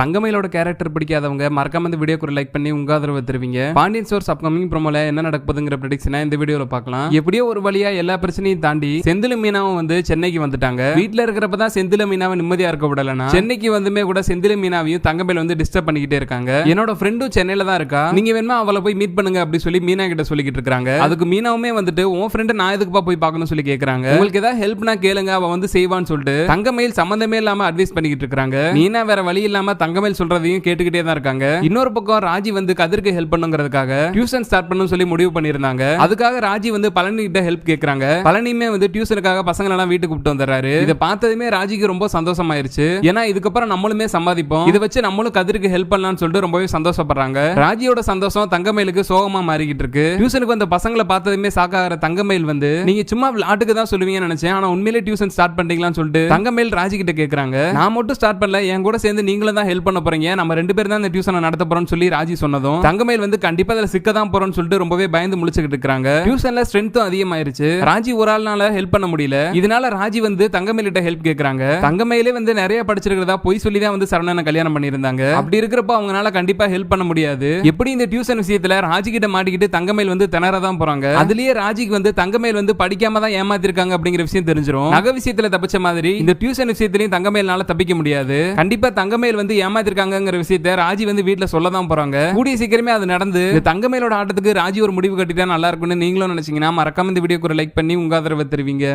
தங்கமயிலோட character பிடிக்காதவங்க மறக்காம இந்த வீடியோக்கு லைக் பண்ணி உங்க ஆதரவு தருவீங்க. பாண்டியன் சோர்ஸ் அப்கமிங் ப்ரோமோல என்ன நடக்குதுங்கிற போகுதுங்கிற இந்த வீடியோல பார்க்கலாம். எப்படியோ ஒரு வழியா எல்லா பிரச்சனையும் தாண்டி செந்தில மீனாவும் வந்து சென்னைக்கு வந்துட்டாங்க. வீட்ல இருக்கிறப்ப தான் செந்தில மீனாவை நிம்மதியா இருக்க விடலனா சென்னைக்கு வந்துமே கூட செந்தில மீனாவையும் தங்கமயில் வந்து டிஸ்டர்ப் பண்ணிக்கிட்டே இருக்காங்க. என்னோட ஃப்ரெண்டும் சென்னையில தான் இருக்கா. நீங்க வேணுமா அவளை போய் மீட் பண்ணுங்க அப்படி சொல்லி மீனா கிட்ட சொல்லிக்கிட்டு இருக்காங்க. அதுக்கு மீனாவுமே வந்துட்டு உன் ஃப்ரெண்டு நான் எதுக்குப்பா போய் பார்க்கணும் சொல்லி கேக்குறாங்க. உங்களுக்கு ஏதாவது ஹெல்ப்னா கேளுங்க அவ வந்து செய்வான்னு சொல்லிட்டு தங்கமயில் சம்பந்தமே இல்லாம அட்வைஸ் பண்ணிக்கிட்டு இருக்காங்க. மீனா வேற வழி இல்லாம தங்கமேல் சொல்றதையும் கேட்டுக்கிட்டே தான் இருக்காங்க. இன்னொரு பக்கம் ராஜி வந்து கதிருக்கு ஹெல்ப் பண்ணுங்கிறதுக்காக டியூஷன் ஸ்டார்ட் பண்ணணும் சொல்லி முடிவு பண்ணிருந்தாங்க அதுக்காக ராஜி வந்து பழனி கிட்ட ஹெல்ப் கேக்குறாங்க. பழனியுமே வந்து டியூஷனுக்காக பசங்க எல்லாம் வீட்டுக்கு கூப்பிட்டு வந்துடுறாரு. இதை பார்த்ததுமே ராஜிக்கு ரொம்ப சந்தோஷமாயிருச்சு. ஏன்னா இதுக்கப்புறம் நம்மளுமே சம்பாதிப்போம். இதை வச்சு நம்மளும் கதிருக்கு ஹெல்ப் பண்ணலாம்னு சொல்லிட்டு ரொம்பவே சந்தோஷப்படுறாங்க. ராஜியோட சந்தோஷம் தங்கமயிலுக்கு சோகமா மாறிக்கிட்டு இருக்கு. டியூஷனுக்கு வந்த பசங்களை பார்த்ததுமே சாக்காகிற தங்கமேல் வந்து நீங்க சும்மா விளாட்டுக்கு தான் சொல்லுவீங்கன்னு நினைச்சேன். ஆனா உண்மையிலே டியூஷன் ஸ்டார்ட் பண்றீங்களான்னு சொல்லிட்டு தங்கமேல் ராஜி கிட்ட கேக்குறாங்க. நான் மட்டும் ஸ்டார்ட் பண்ணல. என் கூட சேர்ந்து நீங்களும் தான் ஹெல்ப் பண்ண போறீங்க. நம்ம ரெண்டு பேரும் தான் இந்த டியூஷனை நடத்த போறோம்னு சொல்லி ராஜி சொன்னதும். தங்கமயில் வந்து கண்டிப்பா அதுல சிக்க தான் போறோம்னு சொல்லிட்டு ரொம்பவே பயந்து முழிச்சுக்கிட்டு இருக்காங்க டியூஷன்ல ஸ்ட்ரென்த்தும் அதிகமாயிருச்சு. ராஜி ஒரு ஆள்னால ஹெல்ப் பண்ண முடியல. இதனால ராஜி வந்து தங்கமயிலிட்ட ஹெல்ப் கேக்குறாங்க. தங்கமயிலே வந்து நிறைய படிச்சிருக்கிறதா பொய் சொல்லி தான் வந்து சரணனை கல்யாணம் பண்ணியிருந்தாங்க. அப்படி இருக்கிறப்ப அவங்களால கண்டிப்பா ஹெல்ப் பண்ண முடியாது. எப்படி இந்த டியூஷன் விஷயத்துல ராஜி கிட்ட மாட்டிக்கிட்டு தங்கமயில் வந்து திணற தான் போறாங்க? அதுலயே ராஜிக்கு வந்து தங்கமயில் வந்து படிக்காம தான் ஏமாத்திருக்காங்க அப்படிங்கிற விஷயம் தெரிஞ்சிடும் நகை விஷயத்துல தப்பிச்ச மாதிரி இந்த டியூஷன் விஷயத்திலையும் தங்கமயில்னால தப்பிக்க முடியாது. கண்டிப்பா தங்கமயில் வந்து ஏமாத்திருக்காங்கிற விஷயத்த ராஜி வந்து வீட்டில் சொல்ல தான் போறாங்க. கூடிய சீக்கிரமே அது நடந்து தங்கமேலோட ஆட்டத்துக்கு ராஜி ஒரு முடிவு கட்டிட்டா நல்லா இருக்கும்னு நீங்களும் நினைச்சீங்கன்னா மறக்காம இந்த வீடியோக்கு ஒரு லைக் பண்ணி உங்க ஆதரவை தருவீங்க.